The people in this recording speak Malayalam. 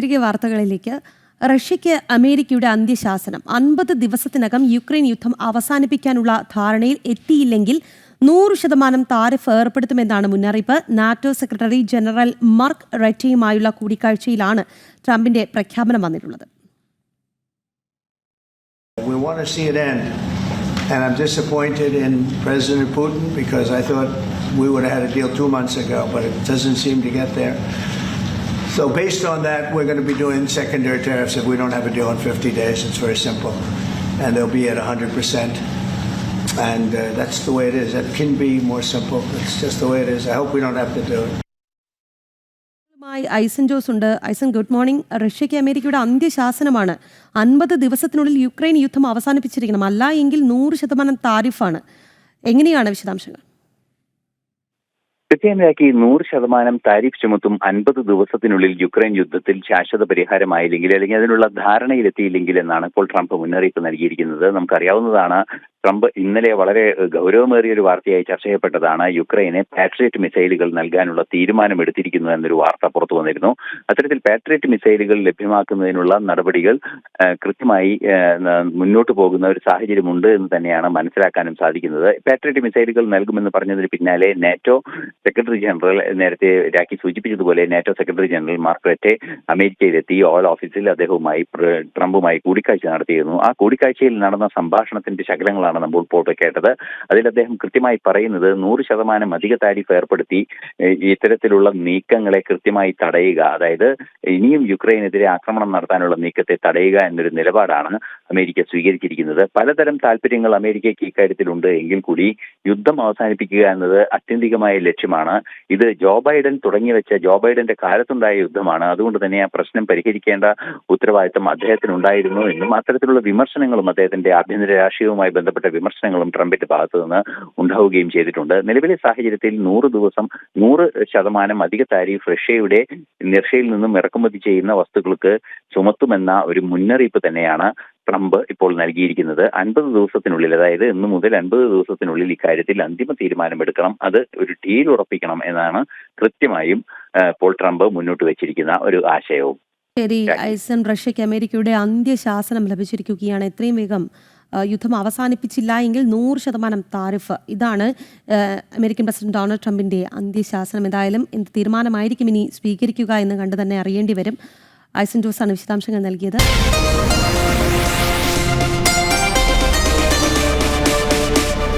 തിരികെ വാർത്തകളിലേക്ക് റഷ്യയ്ക്ക് അമേരിക്കയുടെ അന്ത്യശാസനം അൻപത് ദിവസത്തിനകം യുക്രൈൻ യുദ്ധം അവസാനിപ്പിക്കാനുള്ള ധാരണയിൽ എത്തിയില്ലെങ്കിൽ നൂറ് ശതമാനം താരിഫ് ഏർപ്പെടുത്തുമെന്നാണ് മുന്നറിയിപ്പ് നാറ്റോ സെക്രട്ടറി ജനറൽ മാർക്ക് റെറ്റയുമായുള്ള കൂടിക്കാഴ്ചയിലാണ് ട്രംപിന്റെ പ്രഖ്യാപനം വന്നിട്ടുള്ളത് We want to see it end. And I'm disappointed in President Putin because I thought we would have had a deal two months ago, but it doesn't seem to get there. So, based on that, we're going to be doing secondary tariffs if we don't have a deal in 50 days. It's very simple. And they'll be at 100%. And uh, that's the way it is. It can be more simple. It's just the way it is. I hope we don't have to do it. ഐസൻ ജോസ് ഉണ്ട് ഐസൻ ഗുഡ് മോർണിംഗ് റഷ്യയ്ക്ക് അമേരിക്കയുടെ അന്ത്യശാസനമാണ് അൻപത് ദിവസത്തിനുള്ളിൽ യുക്രൈൻ യുദ്ധം അവസാനിപ്പിച്ചിരിക്കണം അല്ല എങ്കിൽ നൂറ് ശതമാനം താരിഫാണ് എങ്ങനെയാണ് വിശദാംശങ്ങൾ കൃത്യമാക്കി നൂറ് ശതമാനം താരിഫ് ചുമത്തും അൻപത് ദിവസത്തിനുള്ളിൽ യുക്രൈൻ യുദ്ധത്തിൽ ശാശ്വത പരിഹാരമായില്ലെങ്കിൽ അല്ലെങ്കിൽ അതിനുള്ള ധാരണയിലെത്തിയില്ലെങ്കിൽ എന്നാണ് ഇപ്പോൾ ട്രംപ് മുന്നറിയിപ്പ് നൽകിയിരിക്കുന്നത്. നമുക്കറിയാവുന്നതാണ് ട്രംപ് ഇന്നലെ വളരെ ഗൗരവമേറിയ ഒരു വാർത്തയായി ചർച്ച ചെയ്യപ്പെട്ടതാണ് യുക്രൈനെ പാട്രിയറ്റ് മിസൈലുകൾ നൽകാനുള്ള തീരുമാനം എടുത്തിരിക്കുന്നു എന്നൊരു വാർത്ത പുറത്തു വന്നിരുന്നു. അത്തരത്തിൽ പാട്രിയറ്റ് മിസൈലുകൾ ലഭ്യമാക്കുന്നതിനുള്ള നടപടികൾ കൃത്യമായി മുന്നോട്ട് പോകുന്ന ഒരു സാഹചര്യമുണ്ട് എന്ന് തന്നെയാണ് മനസ്സിലാക്കാനും സാധിക്കുന്നത്. പാട്രിയറ്റ് മിസൈലുകൾ നൽകുമെന്ന് പറഞ്ഞതിന് പിന്നാലെ നാറ്റോ സെക്രട്ടറി ജനറൽ നേരത്തെ രാഖി സൂചിപ്പിച്ചതുപോലെ നാറ്റോ സെക്രട്ടറി ജനറൽ മാർക്കറ്റെ അമേരിക്കയിലെത്തി. ഓൾ ഓഫീസിൽ അദ്ദേഹവുമായി ട്രംപുമായി കൂടിക്കാഴ്ച നടത്തിയിരുന്നു. ആ കൂടിക്കാഴ്ചയിൽ നടന്ന സംഭാഷണത്തിന്റെ ശകലങ്ങളാണ് നമ്മൾ ഇപ്പോൾ കേട്ടത്. അതിൽ അദ്ദേഹം കൃത്യമായി പറയുന്നത് നൂറ് ശതമാനം അധിക താരിഫ് ഏർപ്പെടുത്തി ഇത്തരത്തിലുള്ള നീക്കങ്ങളെ കൃത്യമായി തടയുക അതായത് ഇനിയും യുക്രൈനെതിരെ ആക്രമണം നടത്താനുള്ള നീക്കത്തെ തടയുക എന്നൊരു നിലപാടാണ് അമേരിക്ക സ്വീകരിച്ചിരിക്കുന്നത്. പലതരം താല്പര്യങ്ങൾ അമേരിക്കയ്ക്ക് ഇക്കാര്യത്തിലുണ്ട്. എങ്കിൽ കൂടി യുദ്ധം അവസാനിപ്പിക്കുക എന്നത് അത്യന്തികമായ ലക്ഷ്യമാണ് ഇത് ജോ ബൈഡൻ തുടങ്ങി വെച്ച ജോ ബൈഡന്റെ കാലത്തുണ്ടായ യുദ്ധമാണ്. അതുകൊണ്ട് തന്നെ ആ പ്രശ്നം പരിഹരിക്കേണ്ട ഉത്തരവാദിത്തം അദ്ദേഹത്തിനുണ്ടായിരുന്നു എന്നും അത്തരത്തിലുള്ള വിമർശനങ്ങളും അദ്ദേഹത്തിന്റെ ആഭ്യന്തര രാഷ്ട്രീയവുമായി ബന്ധപ്പെട്ട വിമർശനങ്ങളും ട്രംപിന്റെ ഭാഗത്തു നിന്ന് ഉണ്ടാവുകയും ചെയ്തിട്ടുണ്ട്. നിലവിലെ സാഹചര്യത്തിൽ നൂറ് ദിവസം നൂറ് ശതമാനം അധിക താരിഫ് റഷ്യയുടെ നിർഷയിൽ നിന്നും ഇറക്കുമതി ചെയ്യുന്ന വസ്തുക്കൾക്ക് ചുമത്തുമെന്ന ഒരു മുന്നറിയിപ്പ് തന്നെയാണ് ട്രംപ് ഇപ്പോൾ നൽകിയിരിക്കുന്നത് അൻപത് ദിവസത്തിനുള്ളിൽ അതായത് ഇന്ന് മുതൽ അൻപത് ദിവസത്തിനുള്ളിൽ ഇക്കാര്യത്തിൽ അന്തിമ തീരുമാനമെടുക്കണം. അത് ഒരു ഡീൽ ഉറപ്പിക്കണം എന്നാണ് കൃത്യമായും ഇപ്പോൾ ട്രംപ് മുന്നോട്ട് വെച്ചിരിക്കുന്ന ഒരു ആശയവും. ശരി ഐസൻ റഷ്യക്ക് അമേരിക്കയുടെ അന്ത്യശാസനം ലഭിച്ചിരിക്കുകയാണ്. എത്രയും വേഗം യുദ്ധം അവസാനിപ്പിച്ചില്ല എങ്കിൽ നൂറ് ശതമാനം താരിഫ്. ഇതാണ് അമേരിക്കൻ പ്രസിഡന്റ് ഡൊണാൾഡ് ട്രംപിന്റെ അന്ത്യശാസനം. എന്തായാലും എന്ത് തീരുമാനമായിരിക്കും ഇനി സ്വീകരിക്കുക എന്ന് കണ്ടു തന്നെ അറിയേണ്ടി വരും. ഐസൻ ജോസാണ് വിശദാംശങ്ങൾ നൽകിയത്.